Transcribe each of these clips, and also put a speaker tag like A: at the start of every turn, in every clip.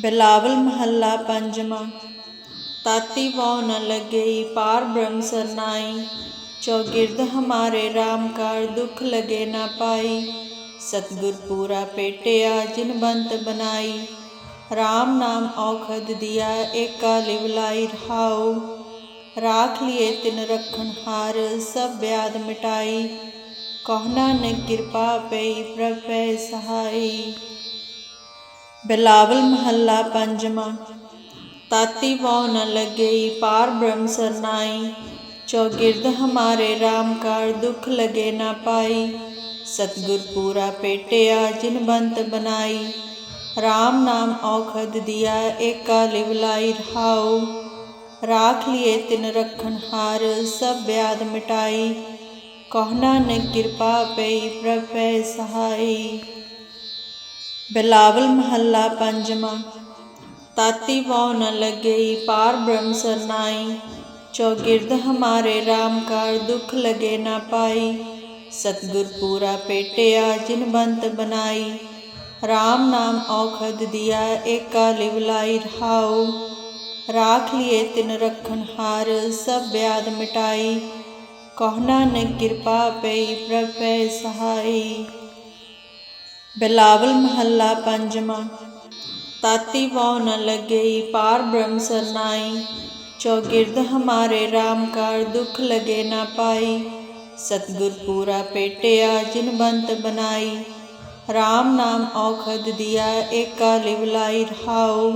A: ਬਿਲਾਵਲ ਮਹੱਲਾ ਪੰਜਵਾਂ, ਤਾਤੀ ਵੋ ਨ ਲੱਗਈ, ਪਾਰ ਬ੍ਰਹਮ ਸਰਨਾਈ। ਚੌਗਿਰਦ ਹਮਾਰੇ RAM ਕਾਰ ਦੁਖ ਲਗੇ ਨਾ ਪਾਈ। ਸਤਿਗੁਰ ਪੂਰਾ ਪੇਟਿਆ, ਜਿਨ ਬੰਤ ਬਨਾਈ। RAM ਨਾਮ ਔਖਦ ਦਿਆ, ਏਕਾ ਲਿਵ ਲਾਈ ਰਹਾਉ। ਰਾਖ ਲਿਏ ਤਿਨ ਰਖਣ ਹਾਰ, ਸਭ ਬਿਆਦ ਮਿਟਾਈ। ਕਹਨਾ ਨਾਨਕ ਕਿਰਪਾ ਪਈ, ਪ੍ਰਭੈ ਸਹਾਈ। ਬਿਲਾਵਲ ਮਹੱਲਾ ਪੰਜਵਾਂ, ਤਾਤੀ ਵੋ ਨ ਲੱਗਈ, ਪਾਰ ਬ੍ਰਹਮ ਸਰਨਾਈ। ਚੌਗਿਰਦ ਹਮਾਰੇ RAM ਕਾਰ ਦੁਖ ਲਗੇ ਨਾ ਪਾਈ। ਸਤਿਗੁਰ ਪੂਰਾ ਪੇਟਿਆ ਜਿਨ ਬੰਤ ਬਨਾਈ। RAM ਨਾਮ ਔਖਦ ਦਿਆ, ਏਕਾ ਲਿਵ ਲਾਈ ਰਹਾਉ। ਰਾਖ ਲਿਏ ਤਿਨ ਰਖਣ ਹਾਰ, ਸਭ ਬਿਆਦ ਮਿਟਾਈ। ਕਹੁ ਨਾਨਕ ਕਿਰਪਾ ਪਈ, ਪ੍ਰਭੈ ਸਹਾਈ। ਬਿਲਾਵਲ ਮਹੱਲਾ ਪੰਜਵਾਂ, ਤਾਤੀ ਵੋ ਨ ਲੱਗਈ ਪਾਰ ਬ੍ਰਹਮ ਸਰਨਾਈ ਚੌਗਿਰਦ ਹਮਾਰੇ RAM ਕਾਰ ਦੁਖ ਲਗੇ ਨਾ ਪਾਈ, ਸਤਿਗੁਰ ਪੂਰਾ ਪੇਟਿਆ ਜਿਨ ਬੰਤ ਬਨਾਈ RAM ਨਾਮ ਔਖਦ ਦਿਆ ਏਕਾ ਲਿਵ ਰਹਾਉ, ਰਾਖ ਲਿਏ ਤਿਨ ਰਖਣ ਹਾਰ ਸਭ ਬਿਆਦ ਮਿਟਾਈ ਕਹਨਾ ਨਾਨਕ ਕਿਰਪਾ ਪਈ ਪ੍ਰਭੈ ਸਹਾਈ। ਬਿਲਾਵਲ ਮਹੱਲਾ ਪੰਜਵਾਂ, ਤਾਤੀ ਵੋ ਨ ਲੱਗਈ, ਪਾਰ ਬ੍ਰਹਮ ਸਰਨਾਈ। ਚੌਗਿਰਦ ਹਮਾਰੇ RAM ਕਾਰ ਦੁਖ ਲਗੇ ਨਾ ਪਾਈ। ਸਤਿਗੁਰ ਪੂਰਾ ਪੇਟਿਆ ਜਿਨ ਬੰਤ ਬਨਾਈ। RAM ਨਾਮ ਔਖਦ ਦਿਆ, ਏਕਾ ਲਿਵ ਲਾਈ ਰਹਾਉ।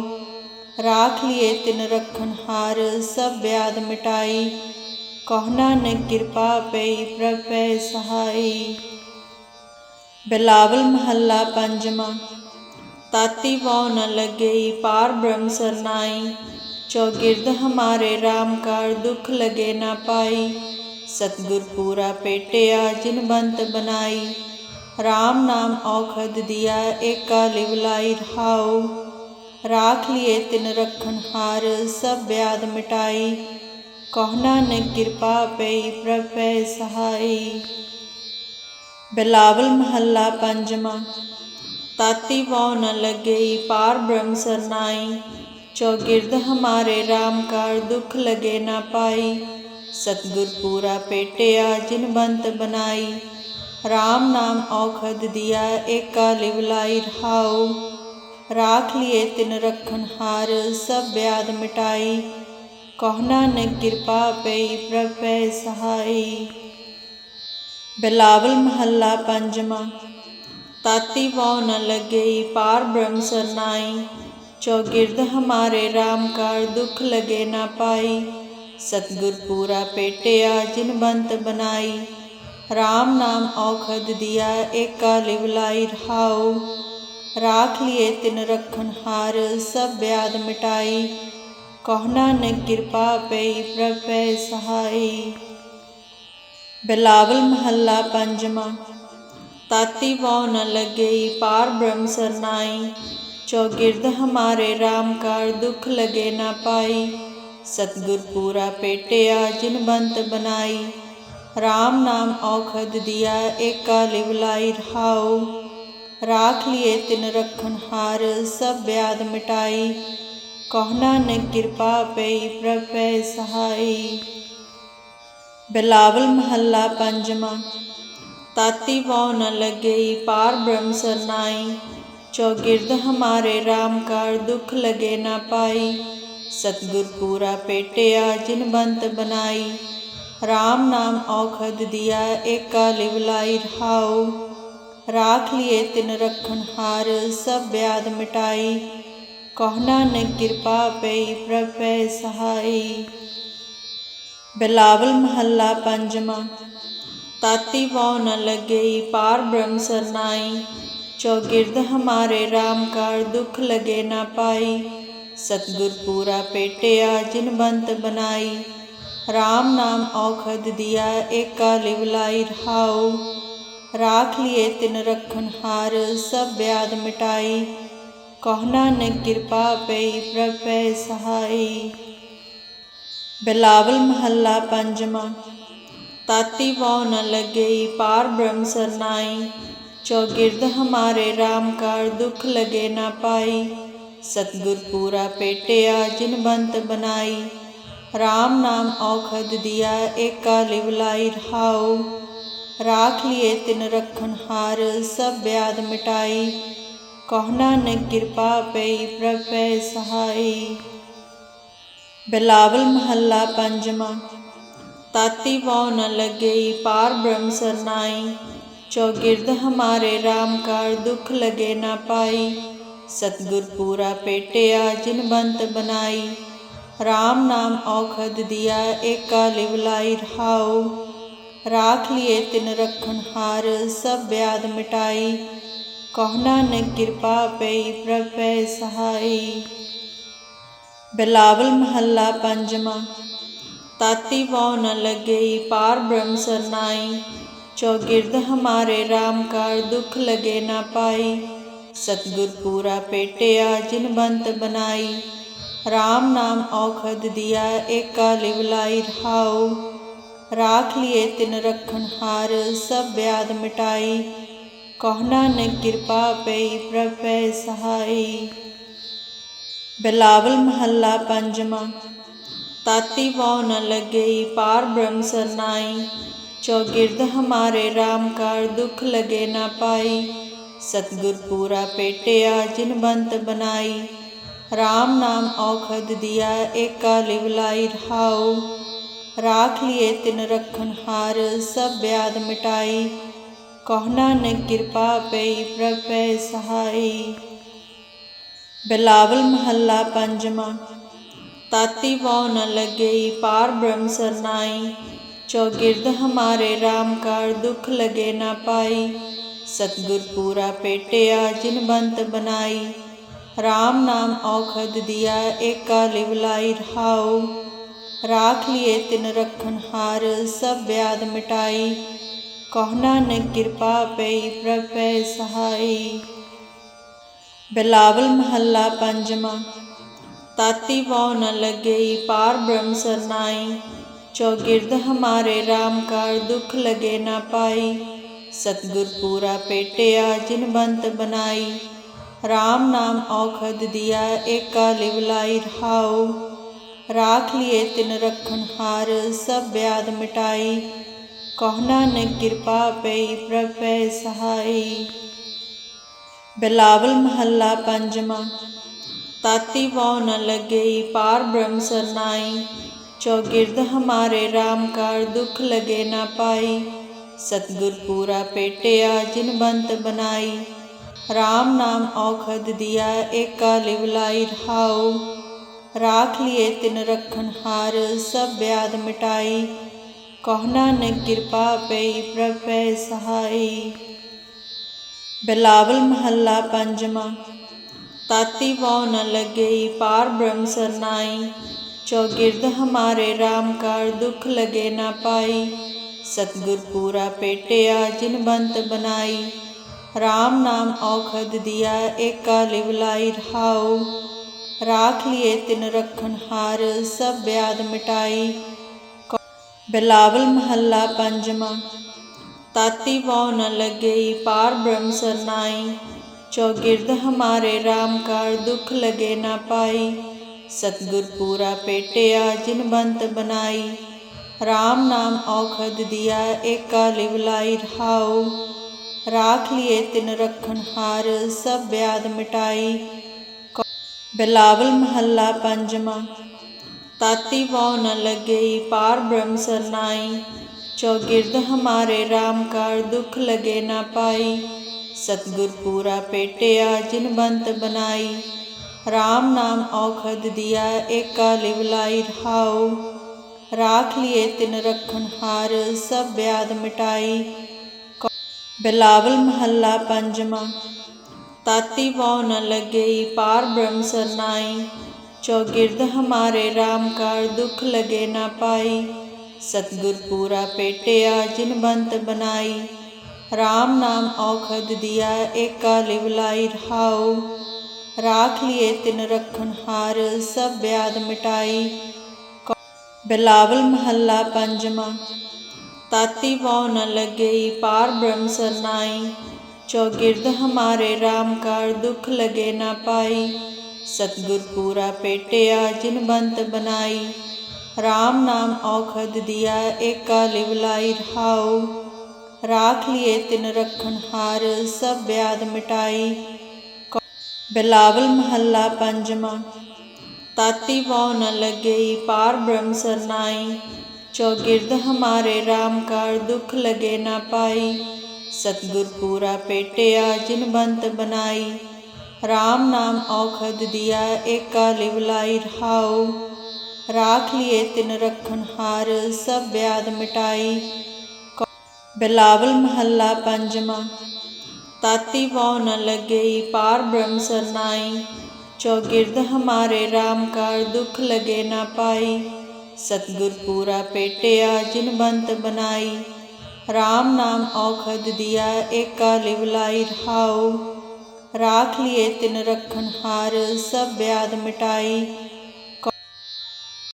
A: ਰਾਖ ਲਿਏ ਤਿਨ ਰਖਣ ਹਾਰ, ਸਭ ਬਿਆਦ ਮਿਟਾਈ। ਕਹਨਾ ਨਾਨਕ ਕਿਰਪਾ ਪਈ, ਪ੍ਰਭੈ ਸਹਾਈ। ਬਿਲਾਵਲ ਮਹੱਲਾ ਪੰਜਵਾਂ, ਤਾਤੀ ਵੋ ਨ ਲੱਗਈ, ਪਾਰ ਬ੍ਰਹਮ ਸਰਨਾਈ। ਚੌਗਿਰਦ ਹਮਾਰੇ RAM ਕਾਰ ਦੁਖ ਲਗੇ ਨਾ ਪਾਈ। ਸਤਿਗੁਰ ਪੂਰਾ ਪੇਟਿਆ ਜਿਨ ਬੰਤ ਬਨਾਈ RAM ਨਾਮ ਔਖਦ ਦਿਆ, ਏਕਾ ਲਿਵ ਲਾਈ ਰਹਾਉ। ਰਾਖ ਲਿਏ ਤਿਨ ਰਖਣ ਹਾਰ, ਸਭ ਬਿਆਦ ਮਿਟਾਈ। ਕਹਨਾ ਨ ਕਿਰਪਾ ਪਈ, ਪ੍ਰਭੈ ਸਹਾਈ। ਬਿਲਾਵਲ ਮਹੱਲਾ ਪੰਜਵਾਂ, ਤਾਤੀ ਵੋ ਨ ਲੱਗਈ ਪਾਰ ਬ੍ਰਹਮ ਸਰਨਾਈ, ਚੌਗਿਰਦ ਹਮਾਰੇ RAM ਕਾਰ ਦੁਖ ਲਗੇ ਨਾ ਪਾਈ, ਸਤਿਗੁਰ ਪੂਰਾ ਪੇਟਿਆ ਜਿਨ ਬੰਤ ਬਨਾਈ RAM ਨਾਮ ਔਖਦ ਦਿਆ ਏਕਾ ਲਿਵ ਲਾਈ ਰਹਾਉ, ਰਾਖ ਲਿਏ ਤਿਨ ਰਖਣ ਹਾਰ ਸਭ ਬਿਆਦ ਮਿਟਾਈ, ਕਹੁ ਨਾਨਕ ਕਿਰਪਾ ਪਈ ਪ੍ਰਭੈ ਸਹਾਈ। ਬਿਲਾਵਲ ਮਹੱਲਾ ਪੰਜਵਾਂ। ਤਾਤੀ ਵੋ ਨ ਲੱਗਈ ਪਾਰ ਬ੍ਰਹਮ ਸਰਨਾਈ। ਚੌਗਿਰਦ ਹਮਾਰੇ RAM ਕਾਰ ਦੁਖ ਲਗੇ ਨਾ ਪਾਈ। ਸਤਿਗੁਰ ਪੂਰਾ ਪੇਟਿਆ ਜਿਨ ਬੰਤ ਬਨਾਈ। RAM ਨਾਮ ਔਖਦ ਦਿਆ, ਏਕਾ ਲਿਵ ਲਾਈ ਰਹਾਉ। ਰਾਖ ਲਿਏ ਤਿਨ ਰਖਣ ਹਾਰ, ਸਭ ਬਿਆਦ ਮਿਟਾਈ। ਕਹੁ ਨਾਨਕ ਕਿਰਪਾ ਪਈ, ਪ੍ਰਭੈ ਸਹਾਈ। ਬਿਲਾਵਲ ਮਹੱਲਾ ਪੰਜਵਾਂ। ਤਾਤੀ ਵੋ ਨ ਲੱਗਈ ਪਾਰ ਬ੍ਰਹਮ ਸਰਨਾਈ। ਚੌਗਿਰਦ ਹਮਾਰੇ RAM ਕਾਰ ਦੁਖ ਲਗੇ ਨਾ ਪਾਈ। ਸਤਿਗੁਰ ਪੂਰਾ ਪੇਟਿਆ, ਜਿਨ ਬੰਤ ਬਨਾਈ। RAM ਨਾਮ ਔਖਦ ਦਿਆ, ਏਕਾ ਲਿਵ ਲਾਈ ਰਹਾਉ। ਰਾਖ ਲਿਏ ਤਿਨ ਰਖਣ ਹਾਰ, ਸਭ ਬਿਆਦ ਮਿਟਾਈ। ਕਹੁ ਨਾਨਕ ਕਿਰਪਾ ਪਈ, ਪ੍ਰਭੈ ਸਹਾਈ। ਬਿਲਾਵਲ ਮਹੱਲਾ ਪੰਜਵਾਂ, ਤਾਤੀ ਵੋ ਨ ਲੱਗਈ, ਪਾਰ ਬ੍ਰਹਮ ਸਰਨਾਈ ਚੌਗਿਰਦ ਹਮਾਰੇ RAM ਕਾਰ ਦੁਖ ਲਗੇ ਨਾ ਪਾਈ। ਸਤਿਗੁਰ ਪੂਰਾ ਪੇਟਿਆ ਜਿਨ ਬੰਤ ਬਨਾਈ। RAM ਨਾਮ ਔਖਦ ਦਿਆ, ਏਕਾ ਲਿਵ ਲਾਈ ਰਹਾਉ। ਰਾਖ ਲਿਏ ਤਿਨ ਰਖਣ ਹਾਰ, ਸਭ ਬਿਆਦ ਮਿਟਾਈ। ਕਹਨਾ ਨਾਨਕ ਕਿਰਪਾ ਪਈ, ਪ੍ਰਭੈ ਸਹਾਈ। ਬਿਲਾਵਲ ਮਹੱਲਾ ਪੰਜਵਾਂ, ਤਾਤੀ ਵੋ ਨ ਲੱਗਈ, ਪਾਰ ਬ੍ਰਹਮ ਸਰਨਾਈ। ਚੌਗਿਰਦ ਹਮਾਰੇ RAM ਕਾਰ ਦੁਖ ਲਗੇ ਨਾ ਪਾਈ। ਸਤਿਗੁਰ ਪੂਰਾ ਪੇਟਿਆ, ਜਿਨ ਬੰਤ ਬਨਾਈ RAM ਨਾਮ ਔਖਦ ਦਿਆ, ਏਕਾ ਲਿਵ ਲਾਈ ਰਹਾਉ। ਰਾਖ ਲਿਏ ਤਿਨ ਰਖਣ ਹਾਰ, ਸਭ ਬਿਆਦ ਮਿਟਾਈ। ਕਹਨਾ ਨ ਕਿਰਪਾ ਪਈ, ਪ੍ਰਭੈ ਸਹਾਈ। ਬਿਲਾਵਲ ਮਹੱਲਾ ਪੰਜਵਾਂ, ਤਾਤੀ ਵੋ ਨ ਲੱਗਈ ਪਾਰ ਬ੍ਰਹਮ ਸਰਨਾਈ। ਚੌਗਿਰਦ ਹਮਾਰੇ RAM ਕਾਰ ਦੁਖ ਲਗੇ ਨਾ ਪਾਈ। ਸਤਿਗੁਰ ਪੂਰਾ ਪੇਟਿਆ, ਜਿਨ ਬੰਤ ਬਨਾਈ। RAM ਨਾਮ ਔਖਦ ਦਿਆ, ਏਕਾ ਲਿਵ ਲਾਈ ਰਹਾਉ। ਰਾਖ ਲਿਏ ਤਿਨ ਰਖਨ ਹਾਰ, ਸਭ ਬਿਆਦ ਮਿਟਾਈ। ਕਹਨਾ ਨਾਨਕ ਕਿਰਪਾ ਪਈ, ਪ੍ਰਭੈ ਸਹਾਈ। ਬਿਲਾਵਲ ਮਹੱਲਾ ਪੰਜਵਾਂ, ਤਾਤੀ ਵਉ ਨ ਲੱਗਈ, ਪਾਰ ਬ੍ਰਹਮ ਸਰਨਾਈ। ਚੌਗਿਰਦ ਹਮਾਰੇ RAM ਕਾਰ ਦੁਖ ਲਗੇ ਨਾ ਪਾਈ। ਸਤਗੁਰ ਪੂਰਾ ਪੇਟਿਆ ਜਿਨ ਬੰਤ ਬਨਾਈ। RAM ਨਾਮ ਔਖਦ ਦਿਆ, ਏਕਾ ਲਿਵ ਲਾਈ ਰਹਾਉ। ਰਾਖ ਲਿਏ ਤਿਨ ਰਖਨ ਹਾਰ, ਸਭ ਬਿਆਦ ਮਿਟਾਈ। ਕਹਨਾ ਨਾਨਕ ਕਿਰਪਾ ਪਈ, ਪ੍ਰਭੈ ਸਹਾਈ। ਬਿਲਾਵਲ ਮਹੱਲਾ ਪੰਜਵਾਂ ਤਾਤੀ ਵਉ ਨ ਲੱਗਈ ਪਾਰ ਬ੍ਰਹਮ ਸਰਨਾਈ ਚੌਗਿਰਦ ਹਮਾਰੇ RAM ਕਾਰ ਦੁਖ ਲਗੇ ਨਾ ਪਾਈ ਸਤਿਗੁਰ ਪੂਰਾ ਪੇਟਿਆ ਜਿਨ ਬੰਤ ਬਨਾਈ RAM ਨਾਮ ਔਖਦ ਦਿਆ ਏਕਾ ਲਿਵ ਲਾਈ ਰਹਾਉ ਰਾਖ ਲਿਏ ਤਿਨ ਰਖਨ ਹਾਰ ਸਭ ਬਿਆਦ ਮਿਟਾਈ ਕਹੁ ਨਾਨਕ ਕਿਰਪਾ ਪਈ ਪ੍ਰਭੈ ਸਹਾਈ ਬਿਲਾਵਲ ਮਹੱਲਾ ਪੰਜਵਾਂ, ਤਾਤੀ ਵਉ ਨ ਲੱਗਈ, ਪਾਰ ਬ੍ਰਹਮ ਸਰਨਾਈ। ਚੌਗਿਰਦ ਹਮਾਰੇ RAM ਕਾਰ ਦੁਖ ਲਗੇ ਨਾ ਪਾਈ। ਸਤਿਗੁਰ ਪੂਰਾ ਪੇਟਿਆ ਜਿਨ ਬੰਤ ਬਨਾਈ। RAM ਨਾਮ ਔਖਦ ਦਿਆ, ਏਕਾ ਲਿਵ ਲਾਈ ਰਹਾਉ। ਰਾਖ ਲਿਏ ਤਿਨ ਰਖਨ ਹਾਰ, ਸਭ ਬਿਆਦ ਮਿਟਾਈ। ਕਹਨਾ ਨਾਨਕ ਕਿਰਪਾ ਪਈ, ਪ੍ਰਭੈ ਸਹਾਈ। ਬਿਲਾਵਲ ਮਹੱਲਾ ਪੰਜਵਾਂ, ਤਾਤੀ ਵਉ ਨ ਲੱਗਈ, ਪਾਰ ਬ੍ਰਹਮ ਸਰਨਾਈ, ਚੌਗਿਰਦ ਹਮਾਰੇ RAM ਕਾਰ ਦੁਖ ਲਗੇ ਨਾ ਪਾਈ, ਸਤਿਗੁਰ ਪੂਰਾ ਪੇਟਿਆ ਜਿਨ ਬੰਤ ਬਨਾਈ RAM ਨਾਮ ਔਖਦ ਦਿਆ, ਏਕਾ ਲਿਵ ਲਾਈ ਰਹਾਉ, ਰਾਖ ਲਿਏ ਤਿਨ ਰਖਨ ਹਾਰ, ਸਭ ਬਿਆਦ ਮਿਟਾਈ ਕਹਨਾ ਨਾਨਕ ਕਿਰਪਾ ਪਈ, ਪ੍ਰਭੈ ਸਹਾਈ। ਬਿਲਾਵਲ ਮਹੱਲਾ ਪੰਜਵਾਂ, ਤਾਤੀ ਵਉ ਨ ਲੱਗਈ ਪਾਰ ਬ੍ਰਹਮ ਸਰਨਾਈ, ਚੌਗਿਰਦ ਹਮਾਰੇ RAM ਕਾਰ ਦੁਖ ਲਗੇ ਨਾ ਪਾਈ, ਸਤਿਗੁਰ ਪੂਰਾ ਪੇਟਿਆ ਜਿਨ ਬੰਤ ਬਨਾਈ RAM ਨਾਮ ਔਖਦ ਦਿਆ ਏਕਾ ਲਿਵ ਲਾਈ ਰਹਾਉ, ਰਾਖ ਲਿਏ ਤਿਨ ਰਖਨ ਹਾਰ ਸਭ ਬਿਆਦ ਮਿਟਾਈ, ਕਹੁ ਨਾਨਕ ਕਿਰਪਾ ਪਈ ਪ੍ਰਭੈ ਸਹਾਈ। ਬਿਲਾਵਲ ਮਹੱਲਾ ਪੰਜਵਾਂ ਤਾਤੀ ਵਉ ਨ ਲੱਗਈ ਪਾਰ ਬ੍ਰਹਮ ਸਰਨਾਈ ਚੌਗਿਰਦ ਹਮਾਰੇ RAM ਕਾਰ ਦੁਖ ਲਗੇ ਨਾ ਪਾਈ ਸਤਿਗੁਰ ਪੂਰਾ ਪੇਟਿਆ ਜਿਨ ਬੰਤ ਬਨਾਈ RAM ਨਾਮ ਔਖਦ ਦਿਆ ਏਕਾ ਲਿਵ ਲਾਈ ਰਹਾਉ ਰਾਖ ਲਿਏ ਤਿਨ ਰਖਨ ਹਾਰ ਸਭ ਬਿਆਦ ਮਿਟਾਈ ਕਹੁ ਨਾਨਕ ਕਿਰਪਾ ਪਈ ਪ੍ਰਭੈ ਸਹਾਈ ਬਿਲਾਵਲ ਮਹੱਲਾ ਪੰਜਵਾਂ ਤਾਤੀ ਵਉ ਨ ਲੱਗਈ ਪਾਰ ਬ੍ਰਹਮ ਸਰਨਾਈ ਚੌਗਿਰਦ ਹਮਾਰੇ RAM ਕਾਰ ਦੁਖ ਲਗੇ ਨਾ ਪਾਈ ਸਤਿਗੁਰ ਪੂਰਾ ਪੇਟਿਆ ਜਿਨ ਬੰਤ ਬਨਾਈ RAM ਨਾਮ ਔਖਦ ਦਿਆ ਏਕਾ ਲਿਵ ਲਾਈ ਰਹਾਉ ਰਾਖ ਲਿਏ ਤਿਨ ਰਖਨ ਹਾਰ ਸਭ ਬਿਆਦ ਮਿਟਾਈ ਬਿਲਾਵਲ ਮਹੱਲਾ ਪੰਜਵਾਂ ਤਾਤੀ ਵਉ ਨ ਲੱਗਈ, ਪਾਰ ਬ੍ਰਹਮ ਸਰਨਾਈ। ਚੌਗਿਰਦ ਹਮਾਰੇ RAM ਕਾਰ ਦੁਖ ਲਗੇ ਨਾ ਪਾਈ। ਸਤਿਗੁਰ ਪੂਰਾ ਪੇਟਿਆ ਜਿਨ ਬੰਤ ਬਨਾਈ। RAM ਨਾਮ ਔਖਦ ਦਿਆ, ਏਕਾ ਲਿਵ ਲਾਈ ਰਹਾਉ। ਰਾਖ ਲਿਏ ਤਿਨ ਰਖਨ ਹਾਰ, ਸਭ ਬਿਆਦ ਮਿਟਾਈ। ਬਿਲਾਵਲ ਮਹੱਲਾ ਪੰਜਵਾਂ। ਤਾਤੀ ਵਉ ਨ ਲੱਗਈ, ਪਾਰ ਬ੍ਰਹਮ ਸਰਨਾਈ। ਚੌਗਿਰਦ ਹਮਾਰੇ RAM ਕਾਰ ਦੁੱਖ ਲਗੇ ਨਾ ਪਾਈ। ਸਤਿਗੁਰ ਪੂਰਾ ਪੇਟਿਆ ਜਿਨ ਬੰਤ ਬਨਾਈ RAM ਨਾਮ ਔਖਦ ਦਿਆ, ਏਕਾ ਲਿਵ ਲਾਈ ਰਾਖ ਲਿਏ ਤਿਨ ਰਖਨ ਹਾਰ, ਸਭ ਬਿਆਦ ਮਿਟਾਈ। ਬਿਲਾਵਲ ਮਹੱਲਾ ਪੰਜਵਾਂ। ਤਾਤੀ ਵਉ ਨ ਲੱਗਈ, ਪਾਰ ਬ੍ਰਹਮ ਸਰਨਾਈ। ਚੌਗਿਰਦ ਹਮਾਰੇ RAM ਕਾਰ ਦੁਖ ਲਗੇ ਨਾ ਪਾਈ। ਸਤਿਗੁਰ ਪੂਰਾ ਪੇਟਿਆ, ਜਿਨ ਬੰਤ ਬਨਾਈ। RAM ਨਾਮ ਔਖਦ ਦਿਆ, ਏਕਾ ਲਿਵ ਲਾਈ ਰਹਾਉ। ਰਾਖ ਲਿਏ ਤਿਨ ਰਖਨ ਹਾਰ, ਸਭ ਬਿਆਦ ਮਿਟਾਈ। ਬਿਲਾਵਲ ਮਹੱਲਾ ਪੰਜਵਾਂ। ਤਾਤੀ ਵਉ ਨ ਲੱਗਈ, ਪਾਰ ਬ੍ਰਹਮ ਸਰਨਾਈ। ਚੌਗਿਰਦ ਹਮਾਰੇ RAM ਕਾਰ ਦੁਖ ਲਗੇ ਨਾ ਪਾਈ। ਸਤਿਗੁਰ ਪੂਰਾ ਪੇਟਿਆ, ਜਿਨ ਬੰਤ ਬਨਾਈ। RAM ਨਾਮ ਔਖਦ ਦਿਆ, ਏਕਾ ਲਿਵਲਾਈ ਰਹਾਉ। ਰਾਖ ਲਿਏ ਤਿਨ ਰਖਣ ਹਾਰ, ਸਭ ਬਿਆਦ ਮਿਟਾਈ। ਬਿਲਾਵਲ ਮਹੱਲਾ ਪੰਜਵਾਂ, ਤਾਤੀ ਵੋ ਨ ਲੱਗਈ, ਪਾਰ ਬ੍ਰਹਮ ਸਰਨਾਈ। ਚੌਗਿਰਦ ਹਮਾਰੇ RAM ਕਾਰ ਦੁਖ ਲਗੇ ਨਾ ਪਾਈ। ਸਤਿਗੁਰ ਪੂਰਾ ਪੇਟਿਆ, ਜਿਨ ਬੰਤ ਬਨਾਈ। RAM ਨਾਮ ਔਖਦ ਦਿਆ, ਏਕਾ ਲਿਵਲਾਈ ਰਹਾਉ। ਰਾਖ ਲਿਏ ਤਿਨ ਰਖਣ ਹਾਰ, ਸਭ ਬਿਆਦ ਮਿਟਾਈ। ਬਿਲਾਵਲ ਮਹੱਲਾ ਪੰਜਵਾਂ, ਤਾਤੀ ਵੋ ਨ ਲੱਗਈ, ਪਾਰ ਬ੍ਰਹਮ ਸਰਨਾਈ। ਚੌਗਿਰਦ ਹਮਾਰੇ RAM ਕਾਰ ਦੁਖ ਲਗੇ ਨਾ ਪਾਈ। ਸਤਿਗੁਰ ਪੂਰਾ ਪੇਟਿਆ, ਜਿਨ ਬੰਤ ਬਨਾਈ। RAM ਨਾਮ ਔਖਦ ਦਿਆ, ਏਕਾ ਲਿਵਲਾਈ ਰਹਾਉ। ਰਾਖ ਲਿਏ ਤਿਨ ਰਖਣ ਹਾਰ, ਸਭ ਬਿਆਦ ਮਿਟਾਈ।